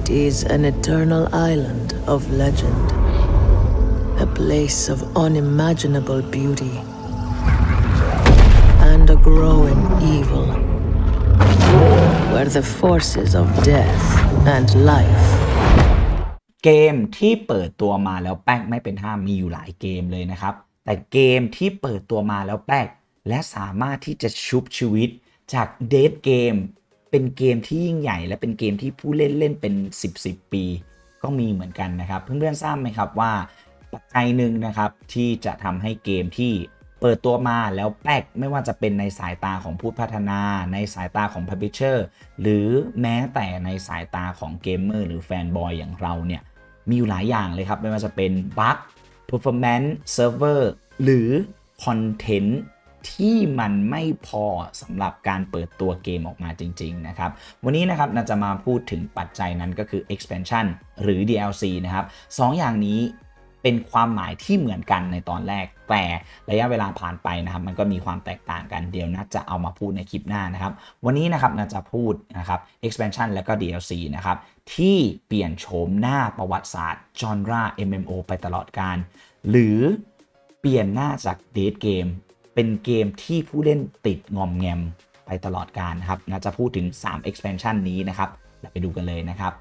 It is an eternal island of legend, a place of unimaginable beauty, and a growing evil, where the forces of death and life เกมที่เปิดตัวมาแล้วแป๊กไม่เป็นห้ามมีอยู่หลายเกมเลยนะครับ แต่เกมที่เปิดตัวมาแล้วแป๊กและสามารถที่จะชุบชีวิตจากเดทเกม เป็นเกมที่ยิ่งใหญ่ และเป็นเกมที่ผู้เล่นเล่นเป็น 10 10 ปีก็มีเหมือนกันนะครับ เพื่อนๆทราบไหมครับว่าปัจจัยหนึ่งนะครับที่จะทำให้เกมที่เปิดตัวมาแล้วแป๊กไม่ว่าจะเป็นในสายตาของผู้พัฒนา ในสายตาของ Publisher หรือแม้แต่ในสายตาของเกมเมอร์หรือแฟนบอยอย่างเราเนี่ยมีอยู่หลายอย่างเลยครับ ไม่ว่าจะเป็นบั๊ก performance server หรือคอนเที่มันไม่พอสำหรับการเปิดตัวเกมออกมาจริง ๆ นะครับ วันนี้นะครับน่าจะมาพูดถึงปัจจัยนั้นก็คือ expansion หรือ DLC นะครับสองอย่างนี้เป็นความหมายที่เหมือนกันในตอนแรก แต่ระยะเวลาผ่านไปนะครับ มันก็มีความแตกต่างกันเดี๋ยวน่าจะเอามาพูดในคลิปหน้านะครับ วันนี้นะครับน่าจะพูดนะครับ expansion แล้วก็ DLC นะครับ ที่เปลี่ยนโฉมหน้าประวัติศาสตร์จอนรา MMO ไปตลอดการ หรือเปลี่ยนหน้าจากเดทเกม เป็นเกมที่ผู้เล่นติดงอมแงมไปตลอดการนะครับน่าจะพูดถึง 3 expansion นี้นะครับเราไปดูกันเลยนะครับ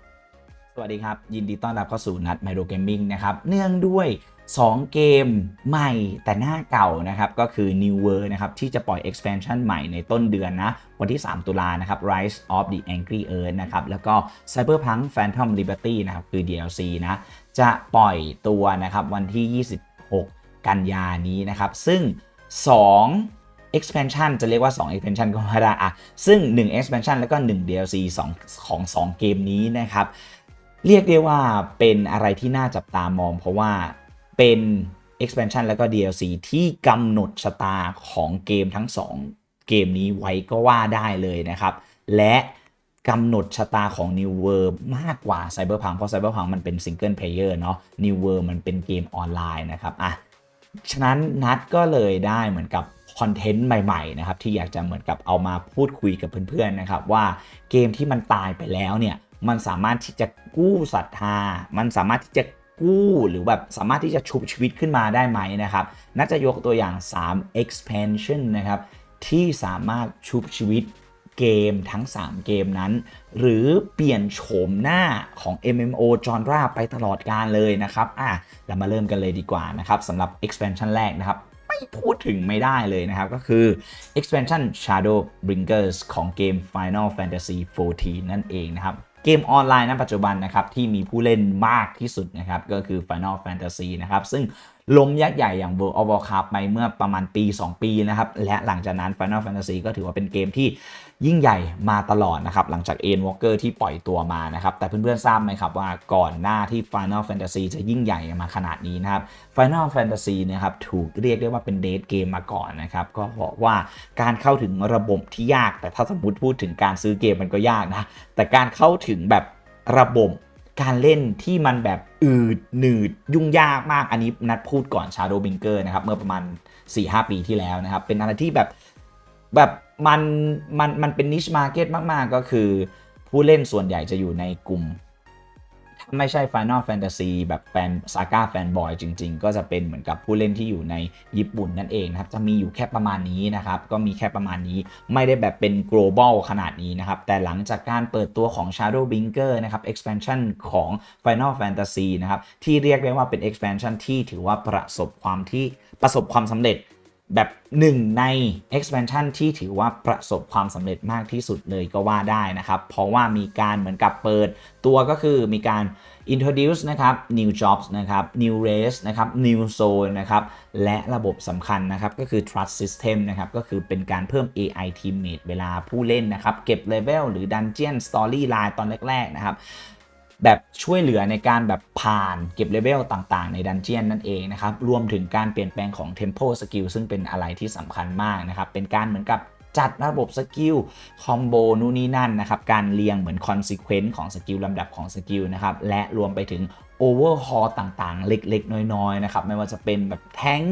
สวัสดีครับ ยินดีต้อนรับเข้าสู่นัด Micro Gaming นะครับ เนื่องด้วย 2 เกมใหม่แต่หน้าเก่านะครับ ก็คือ New World นะครับ ที่จะปล่อย expansion ใหม่ในต้นเดือนนะ วันที่ 3 ตุลานะครับ Rise of the Angry Earth นะครับ แล้วก็ Cyberpunk Phantom Liberty นะครับ คือ DLC นะ จะปล่อยตัวนะครับวันที่ 26 กันยานี้นะครับ ซึ่ง 2 expansion จะเรียกว่า 2 expansion ก็ไม่ได้อะซึ่ง 1 expansion แล้วก็ 1 DLC 2 ของ 2 เกมนี้นะครับ เรียกได้ว่าเป็นอะไรที่น่าจับตามอง เพราะว่าเป็น expansion แล้วก็ DLC ที่กำหนดชะตาของเกมทั้ง 2 เกมนี้ไว้ก็ว่าได้เลยนะครับ และกำหนดชะตาของ New World มากกว่า Cyberpunk เพราะ Cyberpunk มันเป็น Single Player เนาะ New World มันเป็นเกมออนไลน์นะครับอะ ฉะนั้นนัดก็เลยได้เหมือนกับคอนเทนต์ใหม่ๆนะครับที่อยากจะเหมือนกับเอามาพูดคุยกับเพื่อนๆนะครับว่าเกมที่มันตายไปแล้วเนี่ยมันสามารถที่จะกู้ศรัทธา มันสามารถที่จะกู้หรือแบบสามารถที่จะชุบชีวิตขึ้นมาได้ไหมนะครับน่าจะยกตัวอย่าง 3 expansion นะครับที่สามารถชุบชีวิตเกมทั้ง 3 เกมนั้น หรือเปลี่ยนโฉมหน้าของ MMO จอนราไปตลอดการเลยนะครับอะเรามาเริ่มกันเลยดีกว่านะครับสำหรับ expansion แรกนะครับไม่พูดถึงไม่ได้เลยนะครับ ก็คือ expansion Shadow Bringers ของเกม Final Fantasy 14 นั่นเองนะครับเกมออนไลน์ณปัจจุบันนะครับที่มีผู้เล่นมากที่สุดนะครับก็คือ Final Fantasy นะครับซึ่ง ล้มยักษ์ใหญ่อย่าง World of Warcraft ไปเมื่อประมาณปี 2 ปีนะครับ และหลังจากนั้น Final Fantasy ก็ถือว่าเป็นเกมที่ยิ่งใหญ่มาตลอดนะครับ หลังจาก a n Walker ที่ปล่อยตัวมานะครับ แต่เพื่อนๆทราบไหมครับว่าก่อนหน้าที่ Final Fantasy จะยิ่งใหญ่มาขนาดนี้นะครับ Final Fantasy นะครับถูกเรียกได้ว่าเป็นเดทเกมมาก่อนนะครับ ก็บอกว่าการเข้าถึงระบบที่ยาก แต่ถ้าสมมติพูดถึงการซื้อเกมมันก็ยากนะแต่การเข้าถึงแบบระบบ การเล่นที่มันแบบอืดหนืดยุ่งยากมากอันนี้นัดพูดก่อน Shadow Binger นะครับ เมื่อประมาณ 4-5 ปีที่แล้วนะครับ เป็นอะไรที่แบบแบบมันมันมันเป็นนิชมาร์เก็ตมาก ๆ ก็คือผู้เล่นส่วนใหญ่จะอยู่ในกลุ่ม ไม่ใช่ Final Fantasy แบบแฟนซาก้าแฟนบอยจริง ๆ ก็จะเป็นเหมือนกับผู้เล่นที่อยู่ในญี่ปุ่นนั่นเองนะครับ จะมีอยู่แค่ประมาณนี้นะครับ ก็มีแค่ประมาณนี้ ไม่ได้แบบเป็น global ขนาดนี้นะครับ แต่หลังจากการเปิดตัวของ Shadow Binger นะครับ expansion ของ Final Fantasy นะครับ ที่เรียกได้ว่าเป็น expansion ที่ถือว่าประสบความที่ประสบความสำเร็จ แบบหนึ่งใน expansion ที่ถือว่าประสบความสำเร็จมากที่สุดเลยก็ว่าได้นะครับ เพราะว่ามีการเหมือนกับเปิดตัวก็คือมีการ introduce นะครับ new jobs นะครับ new race นะครับ new zone นะครับ และระบบสำคัญนะครับ ก็คือ trust system นะครับ ก็คือเป็นการเพิ่ม AI teammate เวลาผู้เล่นนะครับ เก็บ level หรือ dungeon storyline ตอนแรก ๆ นะครับ แบบช่วยเหลือในการแบบผ่านเก็บเลเวลต่างๆ ในดันเจียนนั่นเองนะครับ รวมถึงการเปลี่ยนแปลงของ Tempo Skill ซึ่งเป็นอะไรที่สำคัญมากนะครับ เป็นการเหมือนกับจัดระบบสกิลคอมโบนู่นนี่นั่นนะครับ การเรียงเหมือน Consequence ของสกิลลำดับของสกิลนะครับ และรวมไปถึง Overhaul ต่างๆ เล็กๆ น้อยๆ นะครับ ไม่ว่าจะเป็นแบบแทง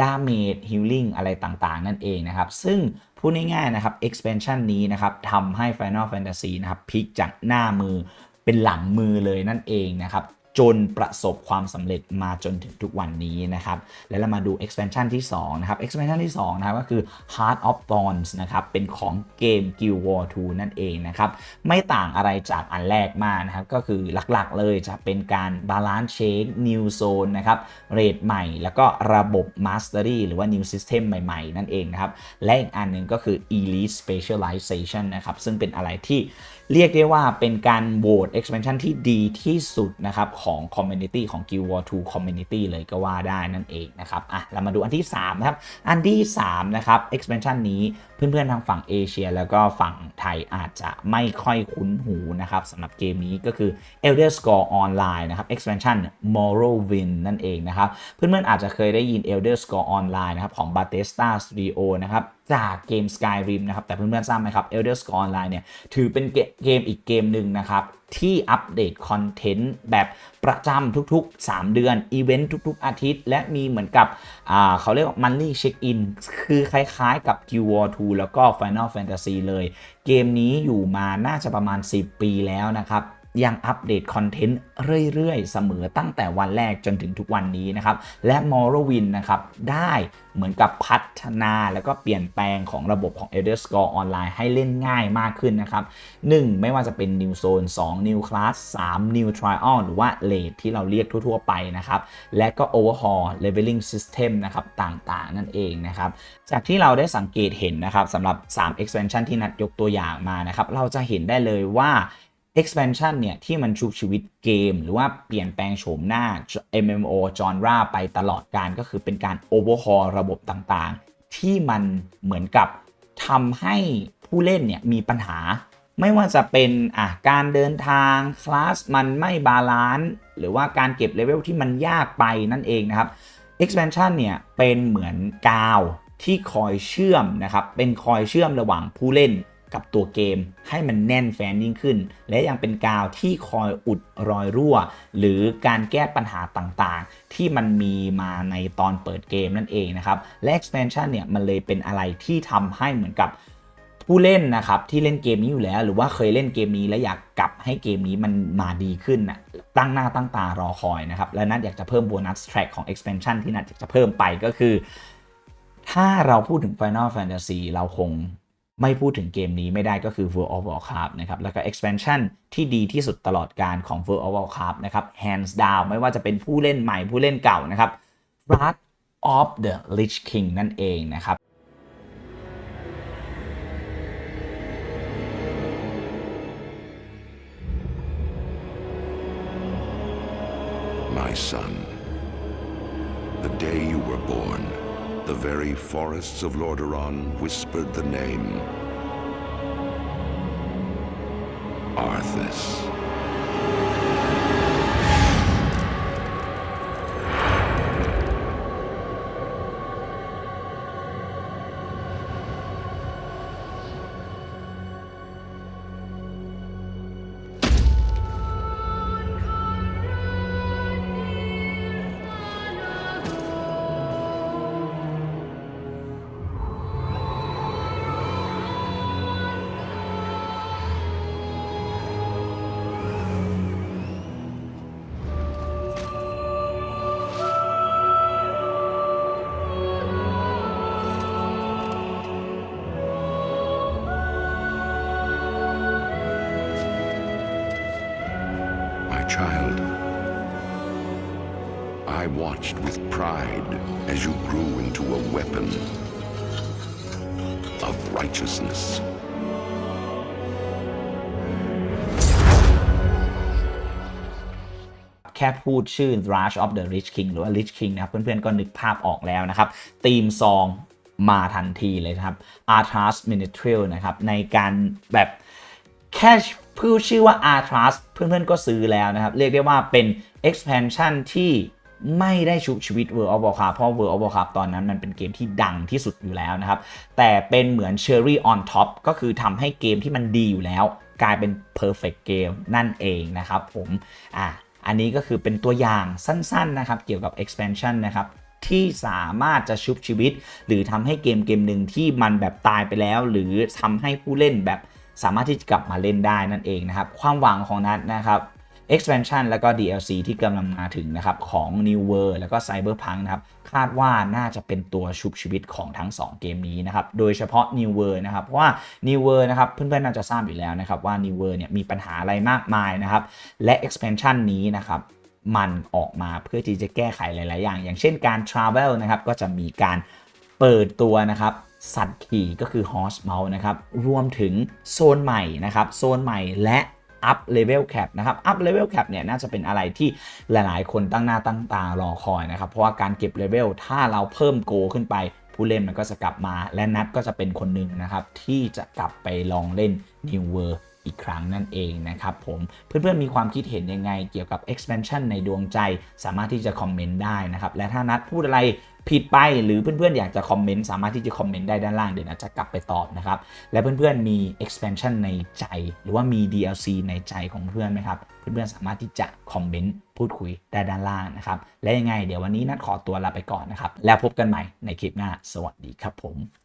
ดาเมจฮิลลิ่งอะไรต่างๆ นั่นเองนะครับ ซึ่งพูดง่ายๆ นะครับ expansion นี้นะครับทำให้ Final Fantasy นะครับพลิกจากหน้ามือ เป็นหลังมือเลยนั่นเองนะครับจนประสบความสำเร็จมาจนถึงทุกวันนี้นะครับ แล้วเรามาดู expansion ที่2นะครับ expansion ที่2นะครับก็คือ Heart of Thorns นะครับ เป็นของเกม Guild War 2นั่นเองนะครับ ไม่ต่างอะไรจากอันแรกมากนะครับ ก็คือหลักๆเลยจะเป็นการ balance check new zone นะครับ เรทใหม่ แล้วก็ระบบ mastery หรือว่า new system ใหม่ ๆ นั่นเองนะครับ และอีกอันหนึ่งก็คือ elite specialization นะครับ ซึ่งเป็นอะไรที่ เรียกได้ว่าเป็นการโหวต expansion ที่ดีที่สุดนะครับของ community ของ Guild Wars 2 community เลยก็ว่าได้นั่นเองนะครับอะเรามาดูอันที่ 3 นะครับ อันที่ 3 นะครับ expansion นี้เพื่อนๆ ทางฝั่งเอเชีย แล้วก็ฝั่งไทยอาจจะไม่ค่อยคุ้นหูนะครับสำหรับเกมนี้ก็คือ Elder Scroll Online นะครับ expansion Morrowind นั่นเองนะครับ เพื่อนๆ อาจจะเคยได้ยิน Elder Scroll Online นะครับของ Bethesda Studio นะครับจากเกม Skyrim นะครับ แต่เพื่อนๆทราบไหมครับ Elder Scroll Online เนี่ย ถือเป็นเกมอีกเกมหนึ่งนะครับ ที่อัปเดตคอนเทนต์แบบประจำทุกๆ 3 เดือน อีเวนต์ทุกๆ อาทิตย์ และมีเหมือนกับเขาเรียกว่า Monthly Check-in คือคล้ายๆกับ Guild War 2แล้วก็ Final Fantasy เลย เกมนี้อยู่มาน่าจะประมาณ 10 ปีแล้วนะครับ ยังอัปเดตคอนเทนต์เรื่อยๆ เสมอตั้งแต่วันแรกจนถึงทุกวันนี้นะครับ และ m o r r o w i n นะครับ ได้เหมือนกับพัฒนาแล้วก็เปลี่ยนแปลงของระบบของ Elder Scrolls Online ให้เล่นง่ายมากขึ้นนะครับ 1. ไม่ว่าจะเป็น New Zone 2 New Class 3 New Trial หรือว่า Raid ที่เราเรียกทั่วๆไปนะครับ และก็ Overhaul Leveling System นะครับต่างๆ นั่นเองนะครับ จากที่เราได้สังเกตเห็นนะครับสำหรับ 3 expansion ที่นัดยกตัวอย่างมานะครับ เราจะเห็นได้เลยว่า expansion เนี่ยที่มันชุบชีวิตเกม หรือว่าเปลี่ยนแปลงโฉมหน้า MMO genre ไปตลอดการก็คือเป็นการ overhaul ระบบต่างๆ ที่มันเหมือนกับทำให้ผู้เล่นเนี่ยมีปัญหา ไม่ว่าจะเป็นอะการเดินทางคลาสมันไม่บาลานซ์หรือว่าการเก็บเลเวลที่มันยากไปนั่นเองนะครับ expansion เนี่ยเป็นเหมือนกาวที่คอยเชื่อมนะครับเป็นคอยเชื่อมระหว่างผู้เล่น กับตัวเกม ให้มันแน่นแฟนยิ่งขึ้น และยังเป็นกาวที่คอยอุดรอยรั่ว หรือการแก้ปัญหาต่างๆ ที่มันมีมาในตอนเปิดเกมนั่นเองนะครับ และ expansion เนี่ยมันเลยเป็นอะไรที่ทำให้เหมือนกับผู้เล่นนะครับที่เล่นเกมนี้อยู่แล้ว หรือว่าเคยเล่นเกมนี้และอยากกลับให้เกมนี้มันมาดีขึ้นนะตั้งหน้าตั้งตารอคอยนะครับ และนัดอยากจะเพิ่มโบนัส track ของ expansion ที่นัดอยากจะเพิ่มไปก็คือ ถ้าเราพูดถึง Final Fantasy เราคง ไม่พูดถึงเกมนี้ไม่ได้ก็คือ World of Warcraft นะครับ แล้วก็ expansion ที่ดีที่สุดตลอดการของ World of Warcraft นะครับ hands down ไม่ว่าจะเป็นผู้เล่นใหม่ผู้เล่นเก่านะครับ Wrath of the Lich King นั่นเองนะครับ My son, the day you were born, the very forests of Lordaeron whispered the name Arthas. I watched with pride as you grew into a weapon of righteousness. แค่พูดชื่อ Rush of the Rich King หรือว่า Rich King นะครับ เพื่อนๆ ก็นึกภาพออกแล้วนะครับธีมซองมาทันทีเลยครับ Arthas Minitrail นะครับ ในการแบบแค่พูดชื่อว่า Arthas เพื่อนๆ ก็ซื้อแล้วนะครับ เรียกได้ว่าเป็น expansion ที่ ไม่ได้ชุบชีวิต World of Warcraft เพราะ World of Warcraft ตอนนั้นมันเป็นเกมที่ดังที่สุดอยู่แล้วนะครับ แต่เป็นเหมือน Cherry on top ก็คือทำให้เกมที่มันดีอยู่แล้ว กลายเป็น perfect game นั่นเองนะครับผมอะอันนี้ก็คือเป็นตัวอย่างสั้นๆนะครับ เกี่ยวกับ expansion นะครับที่สามารถจะชุบชีวิต หรือทำให้เกมเกมหนึ่งที่มันแบบตายไปแล้ว หรือทำให้ผู้เล่นแบบสามารถที่จะกลับมาเล่นได้นั่นเองนะครับ ความหวังของนัดนะครับ expansion แล้วก็ DLC ที่กำลังมาถึงนะครับของ New World แล้วก็ Cyberpunk นะครับคาดว่าน่าจะเป็นตัวชุบชีวิตของทั้ง 2 เกมนี้นะครับโดยเฉพาะ New World นะครับเพราะว่า New World นะครับเพื่อนๆน่าจะทราบอยู่แล้วนะครับว่า New World เนี่ยมีปัญหาอะไรมากมายนะครับและ expansion นี้นะครับมันออกมาเพื่อที่จะแก้ไขหลาย ๆ อย่าง อย่างเช่นการ travel นะครับก็จะมีการเปิดตัวนะครับสัตว์ขี่ก็คือ horse mount นะครับรวมถึงโซนใหม่นะครับโซนใหม่และ up level cap นะครับ up level cap เนี่ยน่าจะเป็นอะไรที่หลายๆ คนตั้งหน้าตั้งตารอคอยนะครับ เพราะว่าการเก็บ level ถ้าเราเพิ่มโกขึ้นไปผู้เล่นมันก็จะกลับมาและนัดก็จะเป็นคนหนึ่งนะครับ ที่จะกลับไปลองเล่น New World อีกครั้งนั่นเองนะครับผมเพื่อนๆมีความคิดเห็นยังไงเกี่ยวกับ expansion ในดวงใจ สามารถที่จะคอมเมนต์ได้นะครับ และถ้านัดพูดอะไร ผิดไปหรือเพื่อนๆ อยากจะคอมเมนต์สามารถที่จะคอมเมนต์ได้ด้านล่างเดี๋ยวนะจะกลับไปตอบนะครับ และเพื่อนๆมี expansion ในใจ หรือว่ามี DLC ในใจของเพื่อนไหมครับ เพื่อนๆสามารถที่จะคอมเมนต์พูดคุยได้ด้านล่างนะครับ และยังไง เดี๋ยววันนี้นัดขอตัวลาไปก่อนนะครับ แล้วพบกันใหม่ในคลิปหน้า สวัสดีครับผม